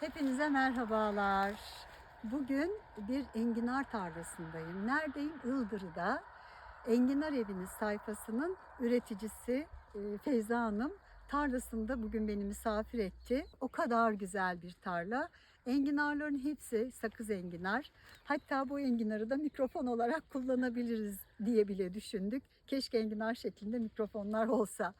Hepinize merhabalar. Bugün bir enginar tarlasındayım. Neredeyim? Ildırı'da. Enginar Eviniz sayfasının üreticisi e, Feyza Hanım tarlasında bugün beni misafir etti. O kadar güzel bir tarla. Enginarların hepsi sakız enginar. Hatta bu enginarı da mikrofon olarak kullanabiliriz diye bile düşündük. Keşke enginar şeklinde mikrofonlar olsa.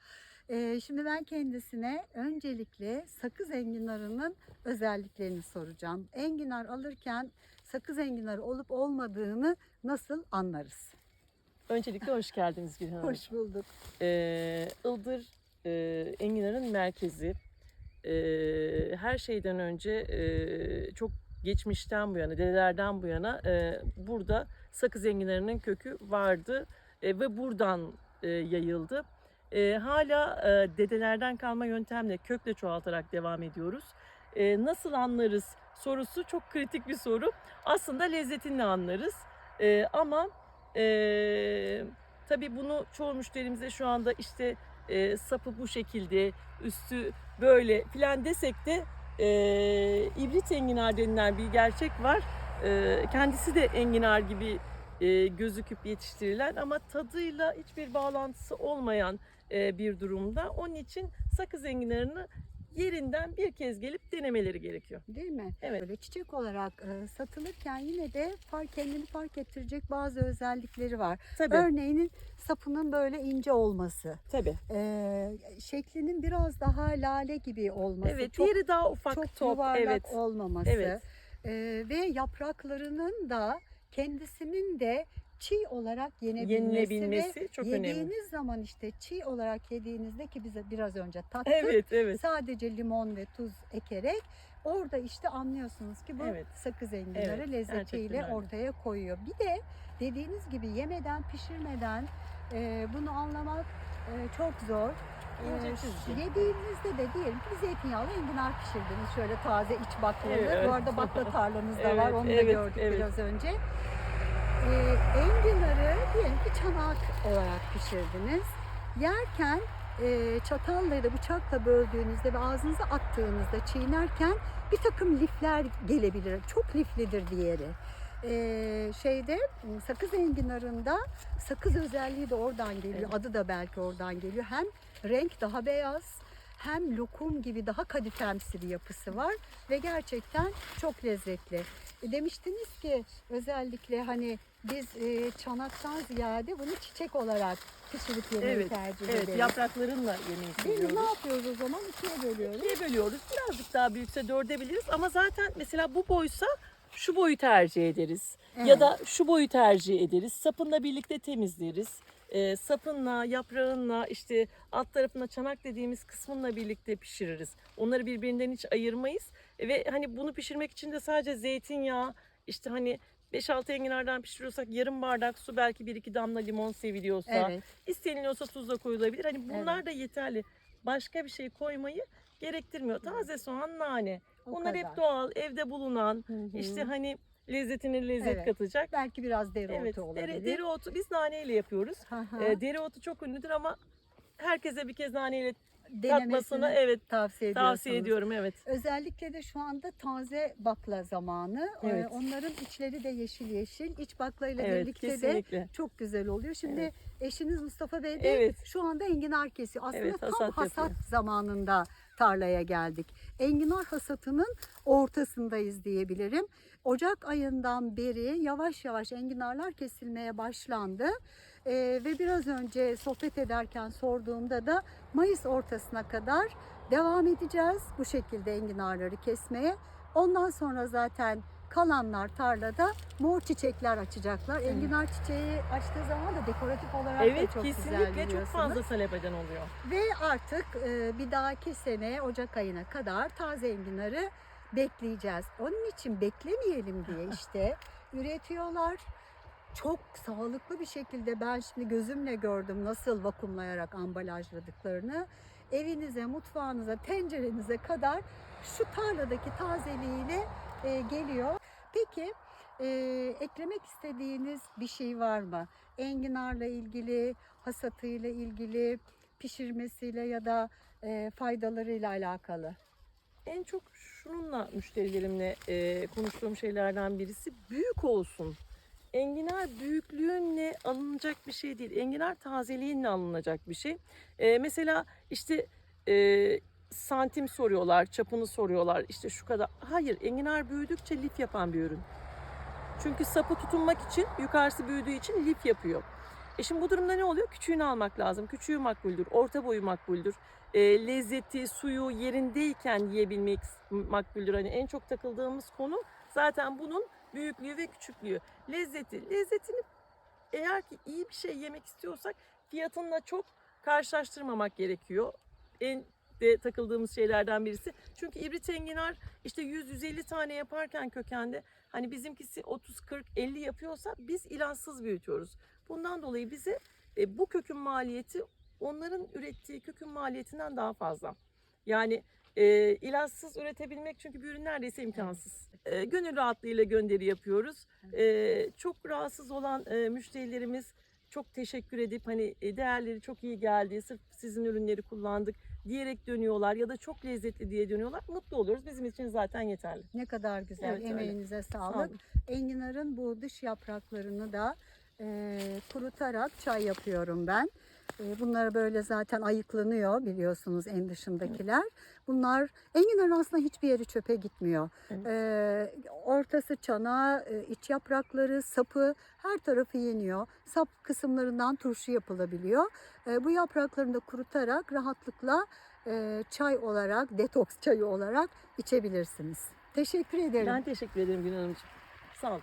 Ee, şimdi ben kendisine öncelikle sakız enginarının özelliklerini soracağım. Enginar alırken sakız enginarı olup olmadığını nasıl anlarız? Öncelikle hoş geldiniz Gülhan Hanım. Hoş bulduk. Ee, Ildır e, Enginar'ın merkezi. Ee, her şeyden önce e, çok geçmişten bu yana, dedelerden bu yana e, burada sakız enginarının kökü vardı e, ve buradan e, yayıldı. E, hala e, dedelerden kalma yöntemle kökle çoğaltarak devam ediyoruz. E, nasıl anlarız sorusu çok kritik bir soru. Aslında lezzetinle anlarız. E, ama e, tabii bunu çoğu müşterimize şu anda işte e, sapı bu şekilde, üstü böyle filan desek de e, ibrit enginar denilen bir gerçek var. E, kendisi de enginar gibi e, gözüküp yetiştirilen ama tadıyla hiçbir bağlantısı olmayan e, bir durumda. Onun için sakız enginarını yerinden bir kez gelip denemeleri gerekiyor. Değil mi? Evet. Böyle çiçek olarak e, satılırken yine de fark kendini fark ettirecek bazı özellikleri var. Tabii, Örneğin sapının böyle ince olması, tabii. e, şeklinin biraz daha lale gibi olması, Evet, çok diğeri daha ufak çok top. yuvarlak Evet. olmaması Evet. e, ve yapraklarının da kendisinin de çiğ olarak yenebilmesi, Yenilebilmesi ve çok yediğiniz önemli. zaman işte çiğ olarak yediğinizde ki bize biraz önce tattık Evet, evet. sadece limon ve tuz ekerek orada işte anlıyorsunuz ki bu Evet. sakız enginarı Evet, lezzetiyle ortaya koyuyor. Bir de dediğiniz gibi yemeden pişirmeden e, bunu anlamak e, çok zor. Ee. Yediğinizde de diyelim ki zeytinyağlı enginar pişirdiniz şöyle taze iç baklalı. Evet. Bu arada bakla tarlanız da var Evet, onu da evet, gördük evet. biraz önce. Ee, enginarı diyelim ki çanak olarak pişirdiniz. Yerken e, çatalla ya da bıçakla böldüğünüzde ve ağzınıza attığınızda çiğnerken bir takım lifler gelebilir. Çok liflidir diğeri. Ee, şeyde sakız enginarında sakız özelliği de oradan geliyor. Evet. Adı da belki oradan geliyor. Hem renk daha beyaz hem lokum gibi daha kadifemsi bir yapısı var ve gerçekten çok lezzetli. E, Demiştiniz ki özellikle hani biz e, çanaktan ziyade bunu çiçek olarak pişirip yemeyi Evet, tercih Evet, ederiz. yapraklarınla yemeyi mi? Ne seviyoruz. yapıyoruz o zaman? İkiye bölüyoruz. İkiye bölüyoruz. Birazcık daha büyükse dörde biliriz ama zaten mesela bu boysa şu boyu tercih ederiz. Evet. Ya da şu boyu tercih ederiz. Sapınla birlikte temizleriz. Ee, sapınla, yaprağınla, işte alt tarafına çanak dediğimiz kısmınla birlikte pişiririz. Onları birbirinden hiç ayırmayız. E, Ve hani bunu pişirmek için de sadece zeytinyağı, işte hani 5-6 enginardan pişiriyorsak yarım bardak su belki 1-2 damla limon seviliyorsa Evet. İsteniliyorsa tuz da koyulabilir. Hani bunlar da yeterli. Başka bir şey koymayı gerektirmiyor. Taze soğan, nane. O Bunlar kadar. hep doğal, evde bulunan, Hı hı. işte hani lezzetine lezzet Evet. katacak. belki biraz dereotu Evet, olabilir. dere, dereotu biz naneyle yapıyoruz. Ee, dereotu çok ünlüdür ama herkese bir kez naneyle Denemesini tatmasını evet tavsiye tavsiye ediyorum evet. Özellikle de şu anda taze bakla zamanı. Ee, Evet. Onların içleri de yeşil yeşil. İç bakla ile Evet birlikte de kesinlikle. çok güzel oluyor. Şimdi Evet. eşiniz Mustafa Bey de Evet. şu anda enginar kesiyor. Aslında Evet, tam hasat hasat zamanında tarlaya geldik. Enginar hasatının ortasındayız diyebilirim. Ocak ayından beri yavaş yavaş enginarlar kesilmeye başlandı. Ee, ve biraz önce sohbet ederken sorduğumda da Mayıs ortasına kadar devam edeceğiz bu şekilde enginarları kesmeye. Ondan sonra zaten kalanlar tarlada mor çiçekler açacaklar. Evet. Enginar çiçeği açtığı zaman da dekoratif olarak da Evet çok güzel kesinlikle çok fazla talep eden oluyor. Ve artık e, bir dahaki sene Ocak ayına kadar taze enginarı bekleyeceğiz. Onun için beklemeyelim diye işte üretiyorlar. Çok sağlıklı bir şekilde ben şimdi gözümle gördüm nasıl vakumlayarak ambalajladıklarını. Evinize, mutfağınıza, tencerenize kadar şu tarladaki tazeliğiyle e, geliyor. Peki e, eklemek istediğiniz bir şey var mı? Enginarla ilgili, hasatıyla ilgili, pişirmesiyle ya da e, faydalarıyla alakalı. en çok şununla müşterilerimle e, konuştuğum şeylerden birisi büyük olsun. Enginar büyüklüğünle alınacak bir şey değil. Enginar tazeliğinle alınacak bir şey. E, mesela işte e, santim soruyorlar, çapını soruyorlar. İşte şu kadar. Hayır, enginar büyüdükçe lif yapan bir ürün. Çünkü sapı tutunmak için, yukarısı büyüdüğü için lif yapıyor. E şimdi bu durumda ne oluyor? Küçüğünü almak lazım. Küçüğü makbuldür, orta boyu makbuldür. E, lezzeti, suyu yerindeyken yiyebilmek makbuldür. Hani en çok takıldığımız konu zaten bunun büyüklüğü ve küçüklüğü. Lezzeti. Lezzetini eğer ki iyi bir şey yemek istiyorsak fiyatınla çok karşılaştırmamak gerekiyor. En de takıldığımız şeylerden birisi. Çünkü ibrit enginar işte 100-150 tane yaparken kökende hani bizimkisi 30 40 50 yapıyorsa biz ilaçsız büyütüyoruz. Bundan dolayı bize e, bu kökün maliyeti onların ürettiği kökün maliyetinden daha fazla. Yani e, ilaçsız üretebilmek çünkü bir ürün neredeyse imkansız. E, gönül rahatlığıyla gönderi yapıyoruz. E, çok rahatsız olan e, müşterilerimiz çok teşekkür edip hani e, değerleri çok iyi geldi, sırf sizin ürünleri kullandık diyerek dönüyorlar ya da çok lezzetli diye dönüyorlar. Mutlu oluyoruz. Bizim için zaten yeterli. Ne kadar güzel. Evet, öyle. Emeğinize Sağ sağlık. olun. Enginarın bu dış yapraklarını da e, kurutarak çay yapıyorum ben. E, bunlar böyle zaten ayıklanıyor biliyorsunuz en dışındakiler. Bunlar enginarın aslında hiçbir yeri çöpe gitmiyor. Evet. E, ortası çana, e, iç yaprakları, sapı her tarafı yeniyor. Sap kısımlarından turşu yapılabiliyor. E, bu yapraklarını da kurutarak rahatlıkla e, çay olarak, detoks çayı olarak içebilirsiniz. Teşekkür ederim. Ben teşekkür ederim Gülhan Hanımcığım. Sağ olun.